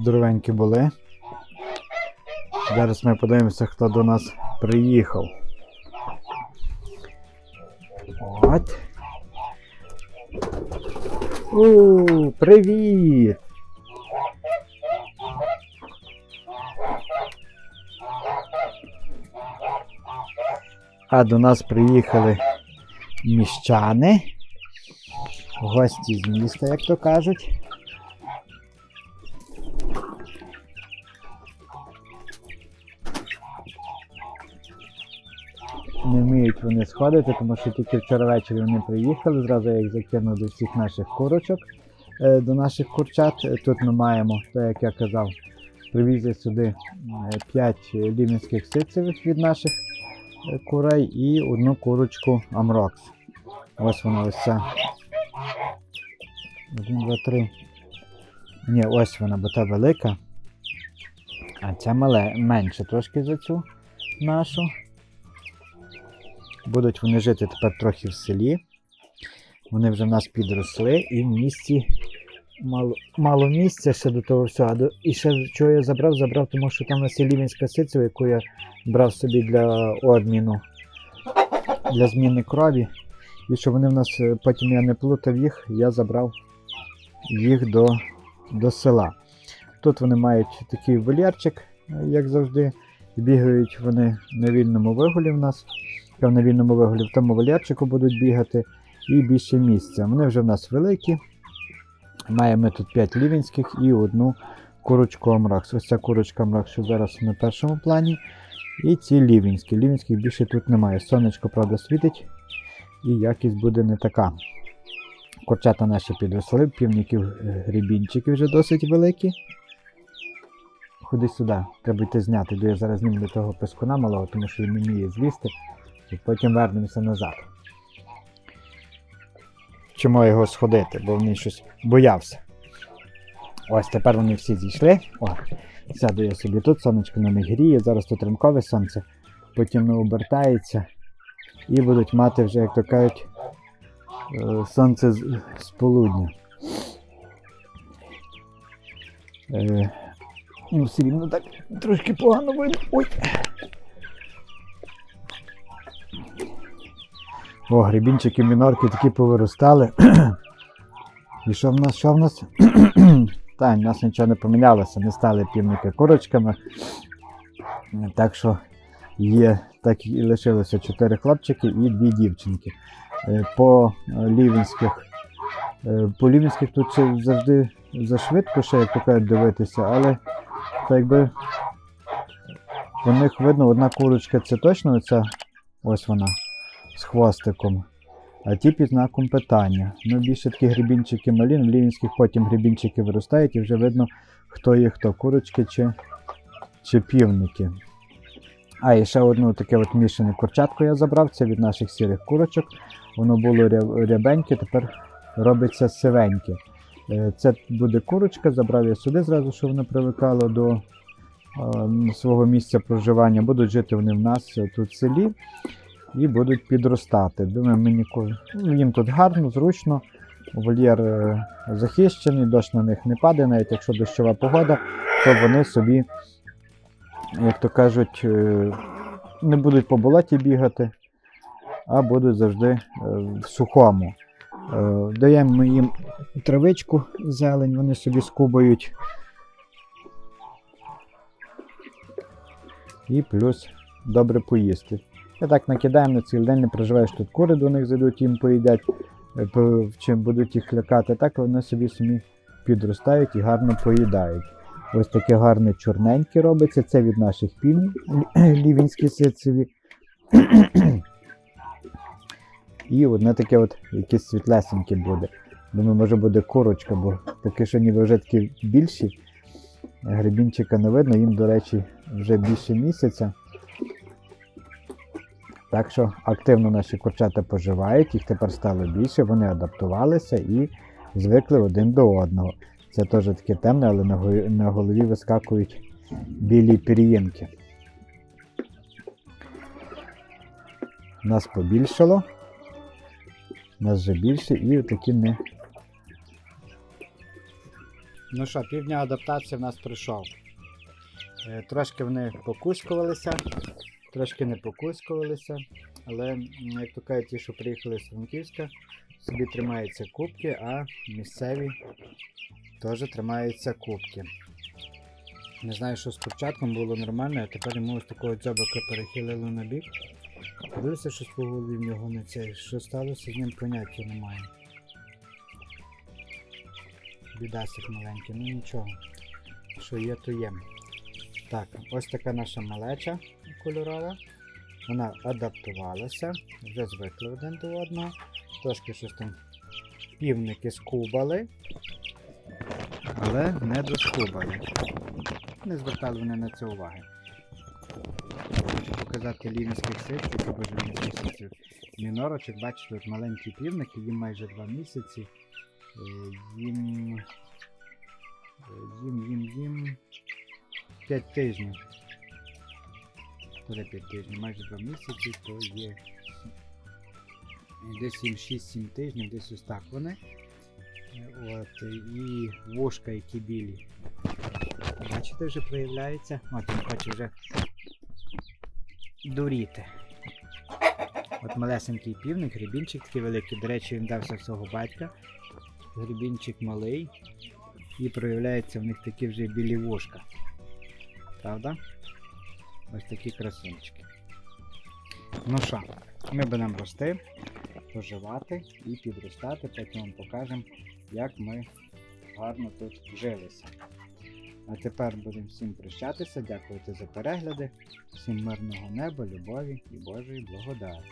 здоровенькі були. Зараз ми подивимося, хто до нас приїхав. От. У, привіт! А до нас приїхали міщани. Гості з міста, як то кажуть. Не вміють вони сходити, тому що тільки вчора ввечері вони приїхали. Зразу я їх закинув до всіх наших курочок, е, до наших курчат. Е, Тут ми маємо, так як я казав, привіз сюди 5 лівінських ситцевих від наших е, курей і одну курочку Амрокс. Ось вона ось ця. Один, два, три. Ні, ось вона, бо та велика. А ця мале, менше трошки за цю нашу. Будуть вони жити тепер трохи в селі. Вони вже в нас підросли і в місті мало, мало місця ще до того всього. До- І ще чого я забрав, забрав, тому що там у нас є лівінська сицева, яку я брав собі для обміну, для зміни крові. І щоб вони в нас е, потім я не плутав їх, я забрав їх до, до села. Тут вони мають такий вольєрчик, е, як завжди. Бігають вони на вільному вигулі в нас. На вільному вигулі в тому вольєрчику будуть бігати і більше місця. Вони вже в нас великі. Маємо тут 5 лівінських і одну курочку Амракс. Ось ця курочка Амракс, що зараз на першому плані. І ці лівінські. Лівінських більше тут немає. Сонечко, правда, світить, і якість буде не така. Курчата наші підросли, півників е, грібінчики вже досить великі. Ходи сюди, треба йти зняти, бо я зараз знімлю того пескуна малого, тому що він не вміє злізти. І потім вернемося назад. Вчимо його сходити, бо він щось боявся. Ось тепер вони всі зійшли. О, сяду я собі тут, сонечко на них гріє, зараз тут ранкове сонце, потім не обертається. І будуть мати вже, як то кажуть, е, сонце з, з полудня. Е, ну, все рівно так трошки погано видно. Ой. О, грибінчики мінорки такі повиростали. І що в нас? Що в нас? Та, в нас нічого не помінялося, не стали півники курочками. Так що є, так і лишилося 4 хлопчики і 2 дівчинки. Е, По е, лівінських, е, по лівінських тут завжди зашвидко ще, як то кажуть, дивитися, але так якби по них видно, одна курочка це точно оця, ось вона з хвостиком, а ті під знаком питання. Ну, більше такі грибінчики малі, на лівінських потім грибінчики виростають і вже видно, хто є хто, курочки чи, чи півники. А, і ще одну таке от мішане курчатку я забрав, це від наших сірих курочок. Воно було рябеньке, тепер робиться сивеньке. Е, Це буде курочка, забрав я сюди зразу, щоб воно привикало до е, свого місця проживання. Будуть жити вони в нас тут в селі і будуть підростати. Думаю, мені ну, їм тут гарно, зручно. Вольєр е, захищений, дощ на них не падає, навіть якщо дощова погода, то вони собі, як то кажуть, е, не будуть по болоті бігати, а будуть завжди е, в сухому. Даємо їм травичку, зелень, вони собі скубають. І плюс добре поїсти. І так накидаємо на цілий день, не переживаєш, тут кури до них зайдуть, їм поїдять, е, чим будуть їх лякати. Так вони собі самі підростають і гарно поїдають. Ось таке гарне чорненьке робиться. Це від наших півнів, лівінські ситцеві. І одне таке от якесь світлесеньке буде. Думаю, може буде курочка, бо поки що ніби вже такі більші. Грибінчика не видно, їм, до речі, вже більше місяця. Так що активно наші курчата поживають, їх тепер стало більше, вони адаптувалися і звикли один до одного. Це теж таке темне, але на голові вискакують білі пір'їнки. Нас побільшало. Нас вже більше і такі не Ну що, півдня адаптації в нас пройшов. Е, Трошки вони покускувалися, трошки не покускувалися, але, як то кажуть, ті, що приїхали з Франківська, собі тримаються кубки, а місцеві теж тримаються кубки. Не знаю, що з курчатком було нормально, а тепер йому ось такого дзьобака перехилили на бік. Дивився, що по в нього не це. Що сталося з ним поняття немає. Бідасик маленький, ну нічого. Що є, то є. Так, ось така наша малеча кольорова. Вона адаптувалася, вже звикли один до одного. Трошки щось там півники скубали, але не доскубали. Не звертали вони на це уваги. Хочу показати лівінських ситців, або лівінських ситців. Мінорочок, бачите, маленькі півники, їм майже 2 місяці. Е, Їм, 5 тижнів. Коли 5 тижнів, майже 2 місяці, то є. Десь їм 6-7 тижнів, десь ось так вони. От, і вушка, які білі. Бачите, вже проявляється. От він хоче вже дуріти. От малесенький півник, гребінчик такий великий. До речі, він дався всього батька. Гребінчик малий. І проявляється в них такі вже білі вушка. Правда? Ось такі красунчики. Ну що, ми будемо рости, поживати і підростати, потім вам покажемо, як ми гарно тут вжилися. А тепер будемо всім прощатися, дякувати за перегляди, всім мирного неба, любові і Божої благодаті.